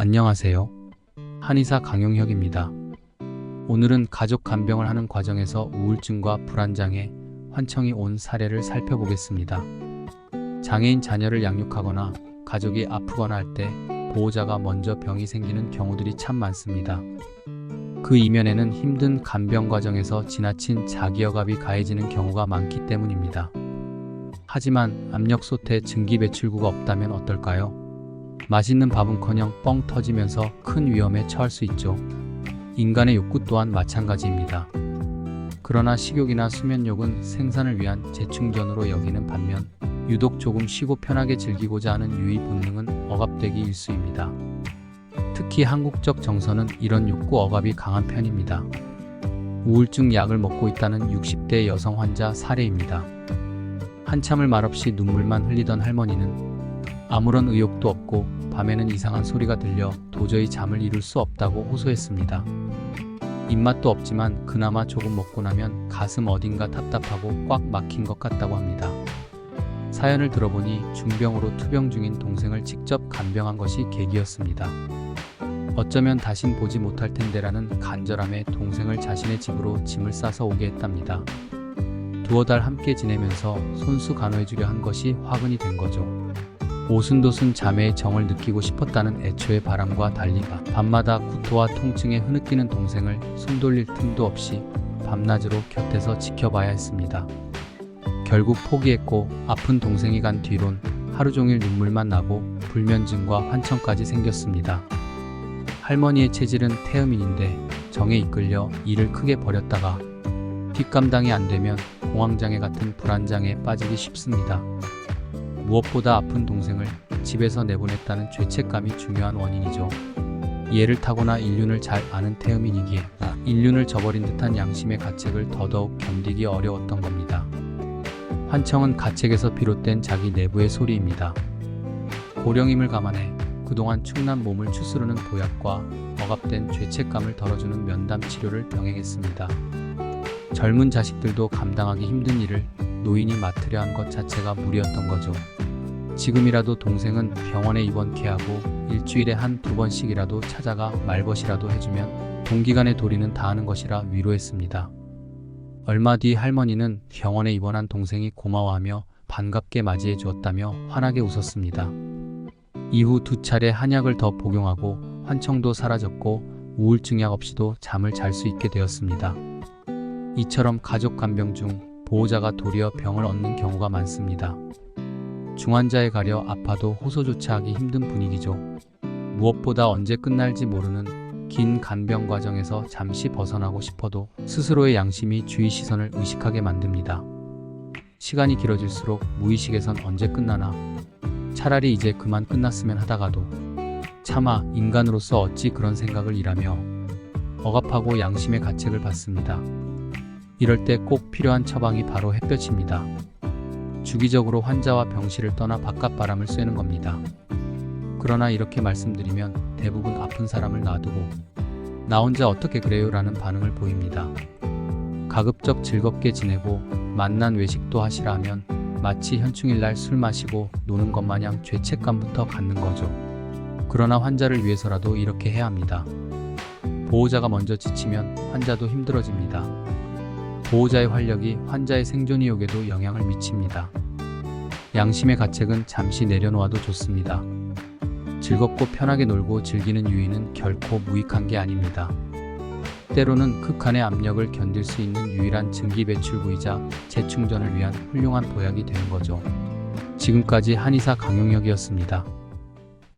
안녕하세요. 한의사 강용혁입니다. 오늘은 가족 간병을 하는 과정에서 우울증과 불안장애, 환청이 온 사례를 살펴보겠습니다. 장애인 자녀를 양육하거나 가족이 아프거나 할 때 보호자가 먼저 병이 생기는 경우들이 참 많습니다. 그 이면에는 힘든 간병 과정에서 지나친 자기여갑이 가해지는 경우가 많기 때문입니다. 하지만 압력솥에 증기 배출구가 없다면 어떨까요? 맛있는 밥은커녕 뻥 터지면서 큰 위험에 처할 수 있죠. 인간의 욕구 또한 마찬가지입니다. 그러나 식욕이나 수면욕은 생산을 위한 재충전으로 여기는 반면 유독 조금 쉬고 편하게 즐기고자 하는 유의 본능은 억압되기 일수입니다. 특히 한국적 정서는 이런 욕구 억압이 강한 편입니다. 우울증 약을 먹고 있다는 60대 여성 환자 사례입니다. 한참을 말없이 눈물만 흘리던 할머니는 아무런 의욕도 없고 밤에는 이상한 소리가 들려 도저히 잠을 이룰 수 없다고 호소했습니다. 입맛도 없지만 그나마 조금 먹고 나면 가슴 어딘가 답답하고 꽉 막힌 것 같다고 합니다. 사연을 들어보니 중병으로 투병 중인 동생을 직접 간병한 것이 계기였습니다. 어쩌면 다신 보지 못할 텐데라는 간절함에 동생을 자신의 집으로 짐을 싸서 오게 했답니다. 두어 달 함께 지내면서 손수 간호해주려 한 것이 화근이 된 거죠. 오순도순 자매의 정을 느끼고 싶었다는 애초의 바람과 달리 밤마다 구토와 통증에 흐느끼는 동생을 숨 돌릴 틈도 없이 밤낮으로 곁에서 지켜봐야 했습니다. 결국 포기했고 아픈 동생이 간 뒤론 하루 종일 눈물만 나고 불면증과 환청까지 생겼습니다. 할머니의 체질은 태음인인데 정에 이끌려 일을 크게 벌였다가 뒷감당이 안 되면 공황장애 같은 불안장애에 빠지기 쉽습니다. 무엇보다 아픈 동생을 집에서 내보냈다는 죄책감이 중요한 원인이죠. 예를 타거나 인륜을 잘 아는 태음인이기에 인륜을 저버린 듯한 양심의 가책을 더더욱 견디기 어려웠던 겁니다. 환청은 가책에서 비롯된 자기 내부의 소리입니다. 고령임을 감안해 그동안 축난 몸을 추스르는 보약과 억압된 죄책감을 덜어주는 면담 치료를 병행했습니다. 젊은 자식들도 감당하기 힘든 일을 노인이 맡으려 한 것 자체가 무리였던 거죠. 지금이라도 동생은 병원에 입원케하고 일주일에 한 두 번씩이라도 찾아가 말벗이라도 해주면 동기간의 도리는 다하는 것이라 위로했습니다. 얼마 뒤 할머니는 병원에 입원한 동생이 고마워하며 반갑게 맞이해 주었다며 환하게 웃었습니다. 이후 두 차례 한약을 더 복용하고 환청도 사라졌고 우울증 약 없이도 잠을 잘 수 있게 되었습니다. 이처럼 가족 간병 중 보호자가 도리어 병을 얻는 경우가 많습니다. 중환자에 가려 아파도 호소조차 하기 힘든 분위기죠. 무엇보다 언제 끝날지 모르는 긴 간병 과정에서 잠시 벗어나고 싶어도 스스로의 양심이 주의 시선을 의식하게 만듭니다. 시간이 길어질수록 무의식에선 언제 끝나나 차라리 이제 그만 끝났으면 하다가도 차마 인간으로서 어찌 그런 생각을 일하며 억압하고 양심의 가책을 받습니다. 이럴 때 꼭 필요한 처방이 바로 햇볕입니다. 주기적으로 환자와 병실을 떠나 바깥 바람을 쐬는 겁니다. 그러나 이렇게 말씀드리면 대부분 아픈 사람을 놔두고 나 혼자 어떻게 그래요? 라는 반응을 보입니다. 가급적 즐겁게 지내고 만난 외식도 하시라 하면 마치 현충일날 술 마시고 노는 것 마냥 죄책감부터 갖는 거죠. 그러나 환자를 위해서라도 이렇게 해야 합니다. 보호자가 먼저 지치면 환자도 힘들어집니다. 보호자의 활력이 환자의 생존의욕에도 영향을 미칩니다. 양심의 가책은 잠시 내려놓아도 좋습니다. 즐겁고 편하게 놀고 즐기는 유의는 결코 무익한 게 아닙니다. 때로는 극한의 압력을 견딜 수 있는 유일한 증기 배출구이자 재충전을 위한 훌륭한 보약이 되는 거죠. 지금까지 한의사 강용혁이었습니다.